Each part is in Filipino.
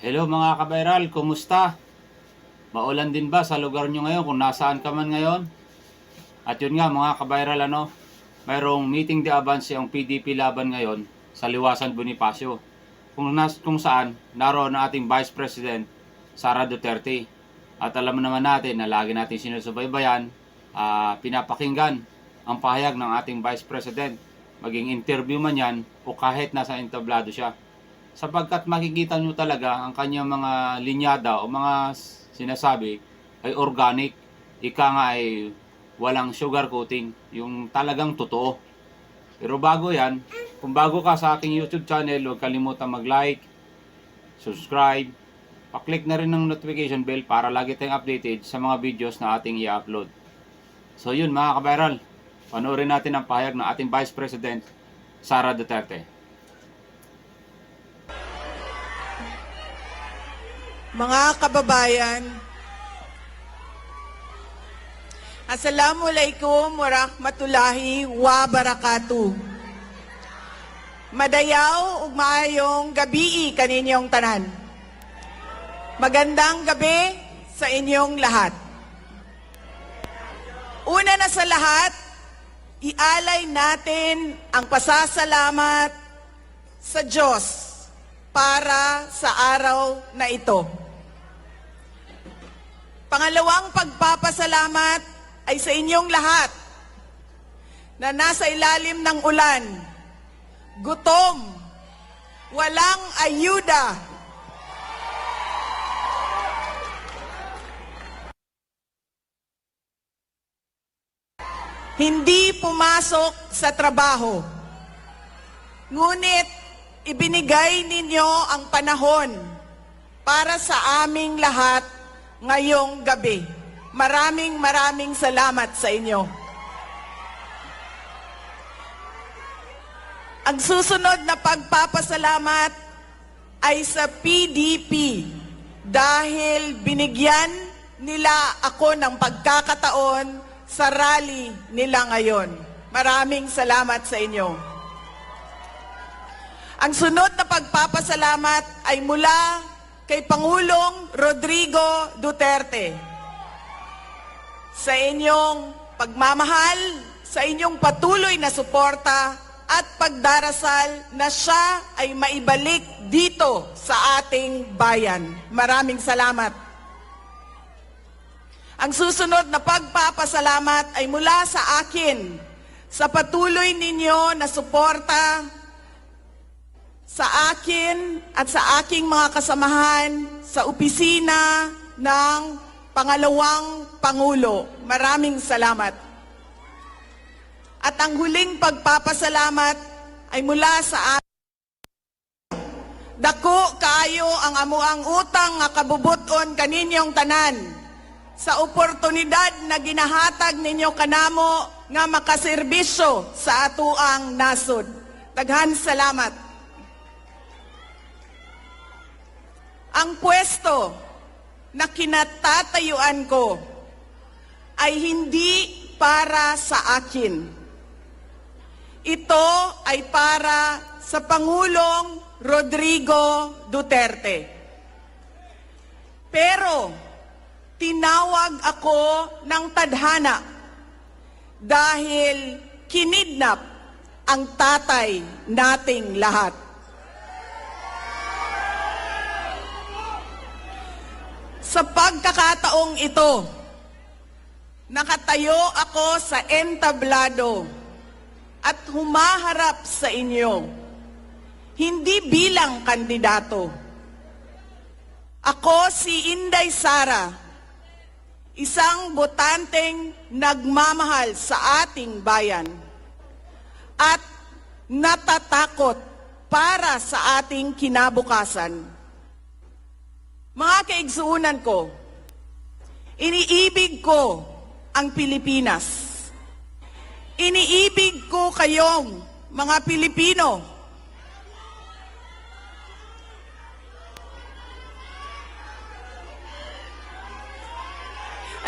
Hello mga kabayral, kumusta? Maulan din ba sa lugar nyo ngayon kung nasaan ka man ngayon? At yun nga mga kabayral ano, mayroong meeting de avance ang PDP laban ngayon sa Liwasan Bonifacio. Kung, nas, kung saan, naroon ang ating Vice President, Sara Duterte. At alam naman natin na lagi natin sinusubaybayan, ah, pinapakinggan ang pahayag ng ating Vice President. Maging interview man yan o kahit nasa entablado siya sapagkat makikita nyo talaga ang kanyang mga linyada o mga sinasabi ay organic. Ika nga ay walang sugar coating, yung talagang totoo. Pero bago yan, kung bago ka sa aking YouTube channel, huwag kalimutan mag-like, subscribe, paklik na rin ng notification bell para lagi tayong updated sa mga videos na ating i-upload. So yun mga kabayral, panoorin natin ang pahayag ng ating Vice President, Sara Duterte. Mga kababayan, Assalamualaikum warahmatullahi wabarakatuh. Madayaw ug maayong gabi kaninyong tanan. Magandang gabi sa inyong lahat. Una na sa lahat, ialay natin ang pasasalamat sa Diyos para sa araw na ito. Pangalawang pagpapasalamat ay sa inyong lahat na nasa ilalim ng ulan, gutom, walang ayuda, hindi pumasok sa trabaho. Ngunit ibinigay ninyo ang panahon para sa aming lahat ngayong gabi. Maraming maraming salamat sa inyo. Ang susunod na pagpapasalamat ay sa PDP dahil binigyan nila ako ng pagkakataon sa rally nila ngayon. Maraming salamat sa inyo. Ang sunod na pagpapasalamat ay mula kay Pangulong Rodrigo Duterte. Sa inyong pagmamahal, sa inyong patuloy na suporta at pagdarasal na siya ay maibalik dito sa ating bayan. Maraming salamat. Ang susunod na pagpapasalamat ay mula sa akin sa patuloy ninyo na suporta sa akin at sa aking mga kasamahan sa opisina ng pangalawang Pangulo. Maraming salamat. At ang huling pagpapasalamat ay mula sa akin. Dako kaayo ang amuang utang nga kabubuton kaninyong tanan sa oportunidad na ginahatag ninyo kanamo nga makaserbisyo sa atuang nasod. Daghan salamat. Ang pwesto na kinatatayuan ko ay hindi para sa akin. Ito ay para sa Pangulong Rodrigo Duterte. Pero tinawag ako ng tadhana dahil kinidnap ang tatay nating lahat. Sa pagkakataong ito, nakatayo ako sa entablado at humaharap sa inyo, hindi bilang kandidato. Ako si Inday Sara, isang botanteng nagmamahal sa ating bayan at natatakot para sa ating kinabukasan. Mga kaigsuunan ko, iniibig ko ang Pilipinas. Iniibig ko kayong mga Pilipino.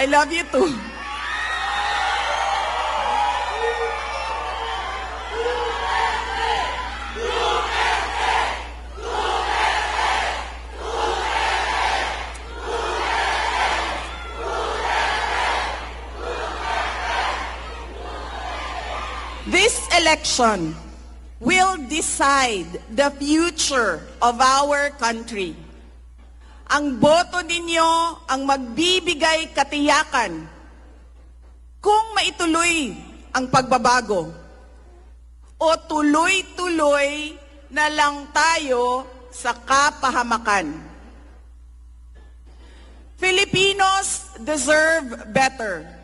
I love you too. Election will decide the future of our country. Ang boto ninyo ang magbibigay katiyakan kung maituloy ang pagbabago o tuloy-tuloy na lang tayo sa kapahamakan. Filipinos deserve better.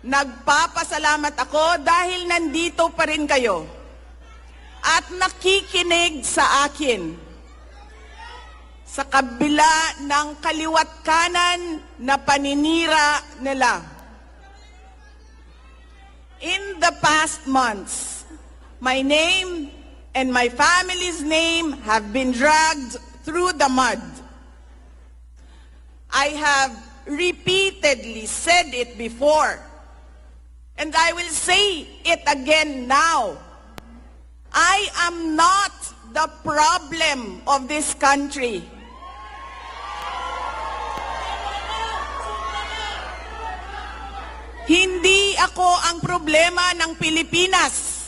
Nagpapasalamat ako dahil nandito pa rin kayo at nakikinig sa akin sa kabila ng kaliwat kanan na paninira nila. In the past months, my name and my family's name have been dragged through the mud. I have repeatedly said it before, and I will say it again now. I am not the problem of this country. Hindi ako ang problema ng Pilipinas.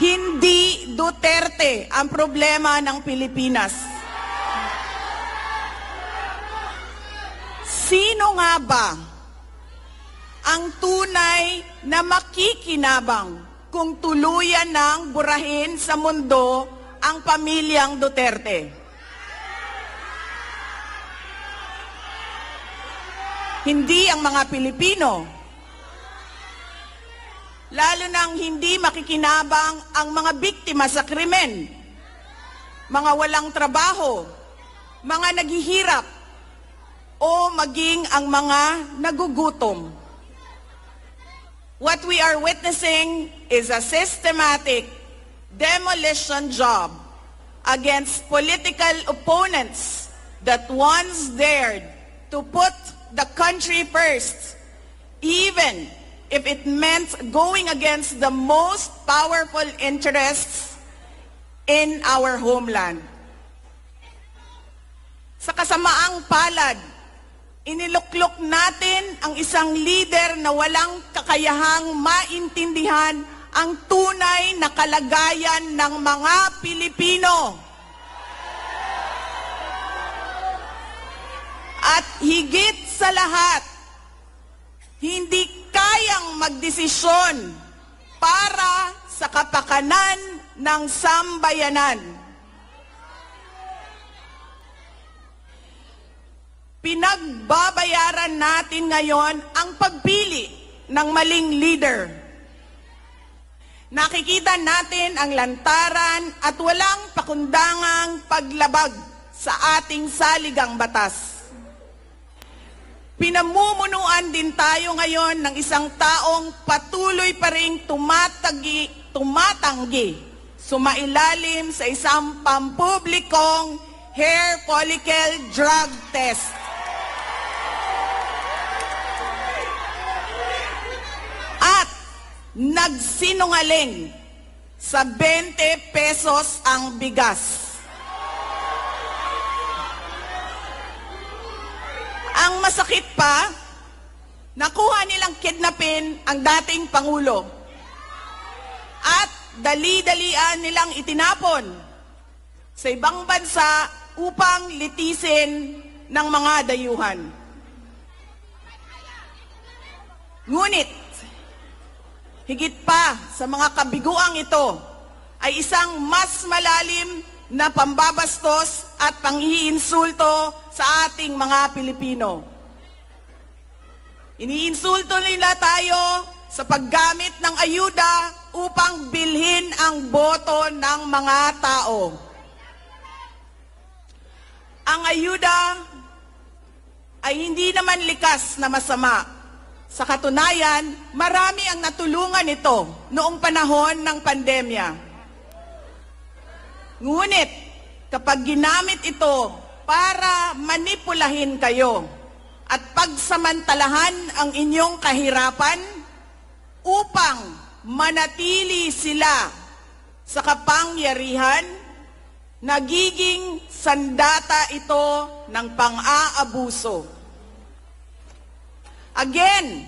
Hindi Duterte ang problema ng Pilipinas. Sino nga ba ang tunay na makikinabang kung tuluyan ng burahin sa mundo ang pamilyang Duterte? Hindi ang mga Pilipino. Lalo nang hindi makikinabang ang mga biktima sa krimen, mga walang trabaho, mga naghihirap, o maging ang mga nagugutom. What we are witnessing is a systematic demolition job against political opponents that once dared to put the country first, even if it meant going against the most powerful interests in our homeland. Sa kasamaang palad, iniluklok natin ang isang leader na walang kakayahang maintindihan ang tunay na kalagayan ng mga Pilipino. At higit sa lahat, hindi kayang magdesisyon para sa kapakanan ng sambayanan. Pinagbabayaran natin ngayon ang pagpili ng maling leader. Nakikita natin ang lantaran at walang pakundangang paglabag sa ating saligang batas. Pinamumunuan din tayo ngayon ng isang taong patuloy pa rin tumatagi, tumatanggi, sumailalim sa isang pampublikong hair follicle drug test. Nagsinungaling sa 20 pesos ang bigas. Ang masakit pa, nakuha nilang kidnapin ang dating Pangulo. At dali-dalian nilang itinapon sa ibang bansa upang litisin ng mga dayuhan. Ngunit, higit pa sa mga kabiguang ito ay isang mas malalim na pambabastos at panghiinsulto sa ating mga Pilipino. Iniinsulto nila tayo sa paggamit ng ayuda upang bilhin ang boto ng mga tao. Ang ayuda ay hindi naman likas na masama. Sa katunayan, marami ang natulungan ito noong panahon ng pandemya. Ngunit, kapag ginamit ito para manipulahin kayo at pagsamantalahan ang inyong kahirapan upang manatili sila sa kapangyarihan, nagiging sandata ito ng pang-aabuso. Again,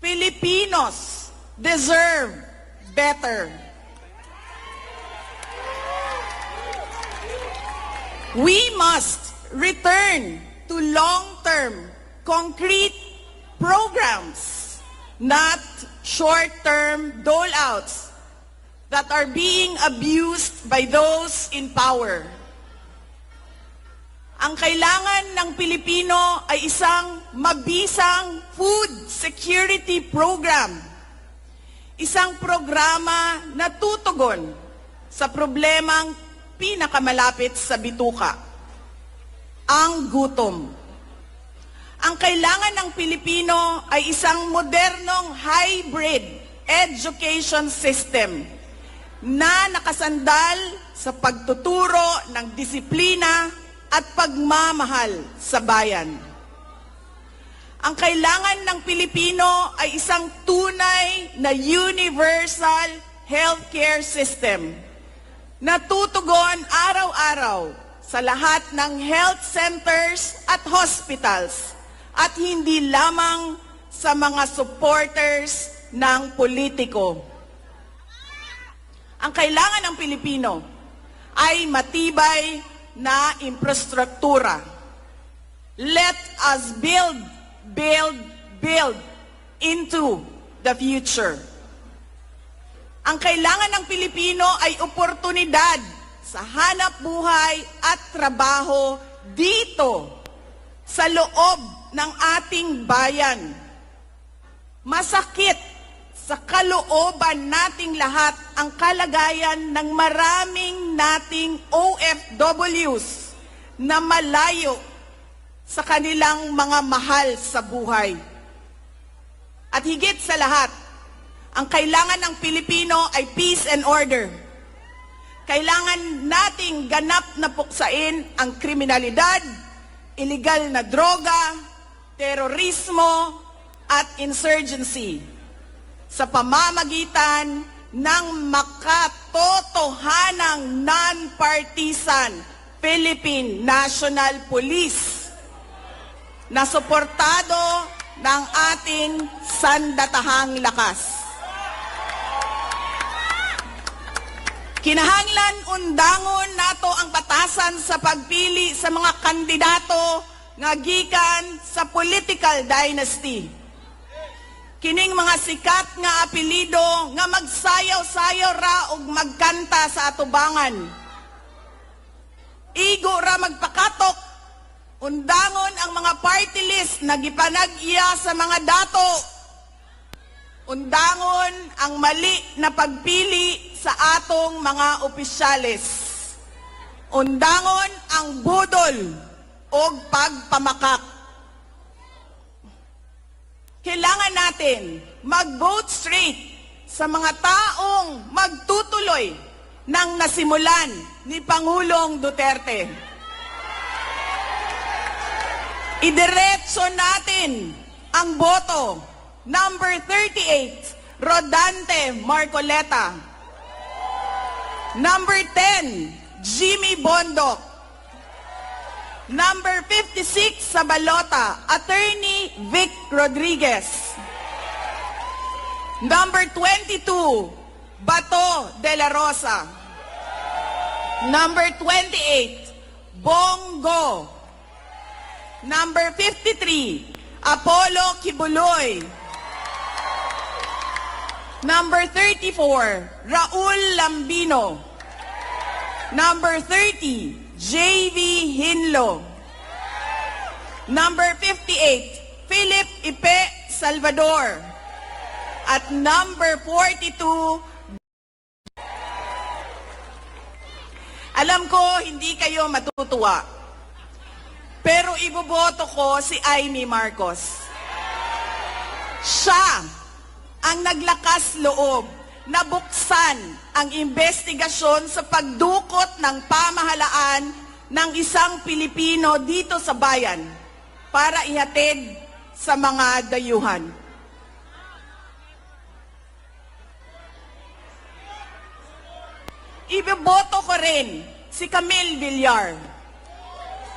Filipinos deserve better. We must return to long-term, concrete programs, not short-term dole-outs that are being abused by those in power. Ang kailangan ng Pilipino ay isang mabisang food security program. Isang programa na tutugon sa problemang pinakamalapit sa bituka, ang gutom. Ang kailangan ng Pilipino ay isang modernong hybrid education system na nakasandal sa pagtuturo ng disiplina at pagmamahal sa bayan. Ang kailangan ng Pilipino ay isang tunay na universal healthcare system na tutugon araw-araw sa lahat ng health centers at hospitals at hindi lamang sa mga supporters ng politiko. Ang kailangan ng Pilipino ay matibay na infrastruktura. Let us build, build, build into the future. Ang kailangan ng Pilipino ay oportunidad sa hanap buhay at trabaho dito sa loob ng ating bayan. Masakit sa kalooban nating lahat ang kalagayan ng maraming nating OFWs na malayo sa kanilang mga mahal sa buhay. At higit sa lahat, ang kailangan ng Pilipino ay peace and order. Kailangan nating ganap na puksain ang kriminalidad, iligal na droga, terorismo, at insurgency sa pamamagitan ng makatotohanang non-partisan Philippine National Police na suportado ng ating sandatahang lakas. Kinahanglan undangon nato ang batasan sa pagpili sa mga kandidato nga gikan sa political dynasty. Kining mga sikat nga apelido nga magsayaw-sayaw ra og magkanta sa atubangan. Igo ra magpakatok undangon ang mga party list na gipanag-iya sa mga dato. Undangon ang mali na pagpili sa atong mga opisyalis. Undangon ang budol o pagpamakak. Kailangan natin mag-vote straight sa mga taong magtutuloy ng nasimulan ni Pangulong Duterte. Idiretso natin ang boto. Number 38, Rodante Marcoleta. Number 10, Jimmy Bondok. Number 56 sa balota, Attorney Vic Rodriguez. Number 22, Bato de la Rosa. Number 28, Bongo. Number 53, Apollo Kibuloy. Number 34, Raul Lambino. Number 30, J.V. Hinlo. Number 58, Philip Ipe Salvador. At number 42, alam ko hindi kayo matutuwa. Pero iboboto ko si Amy Marcos. Siya ang naglakas loob na buksan ang investigasyon sa pagdukot ng pamahalaan ng isang Pilipino dito sa bayan para ihatid sa mga dayuhan. Iboboto ko rin si Camille Villar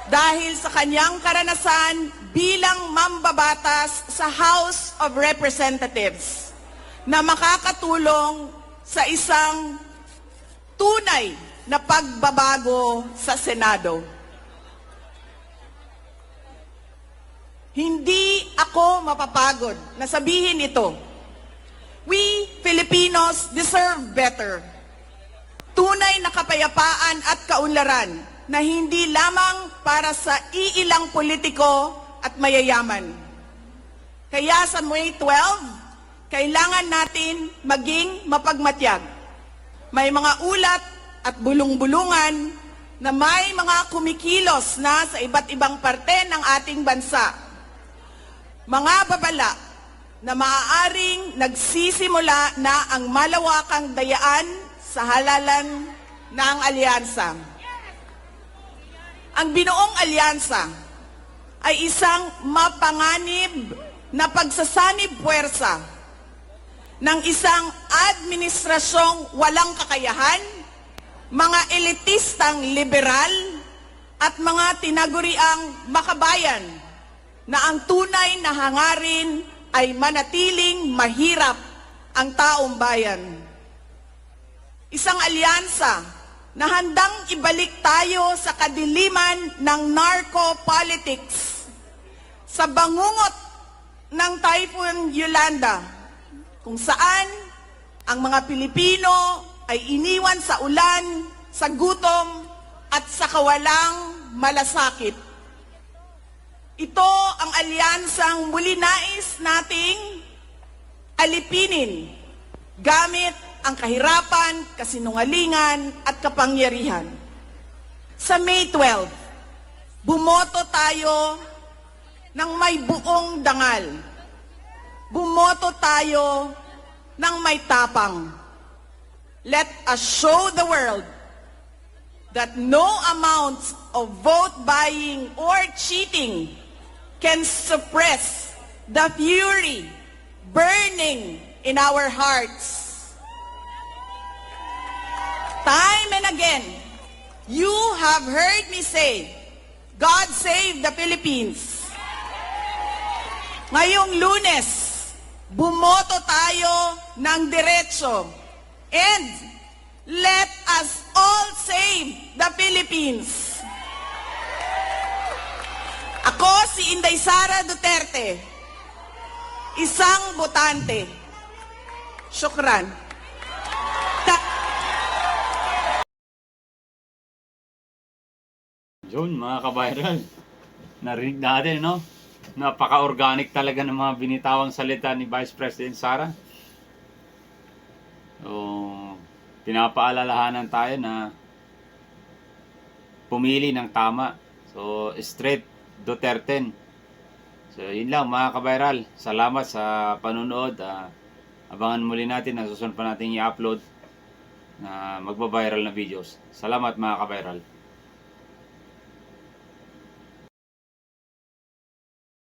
dahil sa kanyang karanasan bilang mambabatas sa House of Representatives na makakatulong sa isang tunay na pagbabago sa Senado. Hindi ako mapapagod na sabihin ito. We Filipinos deserve better. Tunay na kapayapaan at kaunlaran na hindi lamang para sa iilang politiko at mayayaman. Kaya sa May 12, kailangan natin maging mapagmatyag. May mga ulat at bulong-bulungan na may mga kumikilos na sa iba't ibang parte ng ating bansa. Mga babala na maaaring nagsisimula na ang malawakang dayaan sa halalan ng alyansa. Ang binuong alyansa ay isang mapanganib na pagsasanib puwersa ng isang administrasyong walang kakayahan, mga elitistang liberal, at mga tinaguriang makabayan na ang tunay na hangarin ay manatiling mahirap ang taong bayan. Isang alyansa na handang ibalik tayo sa kadiliman ng narco-politics, sa bangungot ng Typhoon Yolanda, kung saan ang mga Pilipino ay iniwan sa ulan, sa gutom, at sa kawalang malasakit. Ito ang alyansang muli nais nating alipinin gamit ang kahirapan, kasinungalingan at kapangyarihan. Sa May 12, bumoto tayo ng may buong dangal. Bumoto tayo ng may tapang. Let us show the world that no amount of vote buying or cheating can suppress the fury burning in our hearts. Time and again, you have heard me say, God save the Philippines. Ngayong lunes, bumoto tayo ng diretso. And let us all save the Philippines. Ako si Inday Sara Duterte, isang botante. Shukran. Yun, mga kabayral. Narinig natin, no? Napaka-organic talaga ng mga binitawang salita ni Vice President Sara. So, pinapaalalahanan tayo na pumili ng tama. So, straight Duterte. So, yun lang mga kabayral. Salamat sa panunood. Ah, abangan muli natin na susunod pa natin i-upload na magbabiral na videos. Salamat mga kabayral.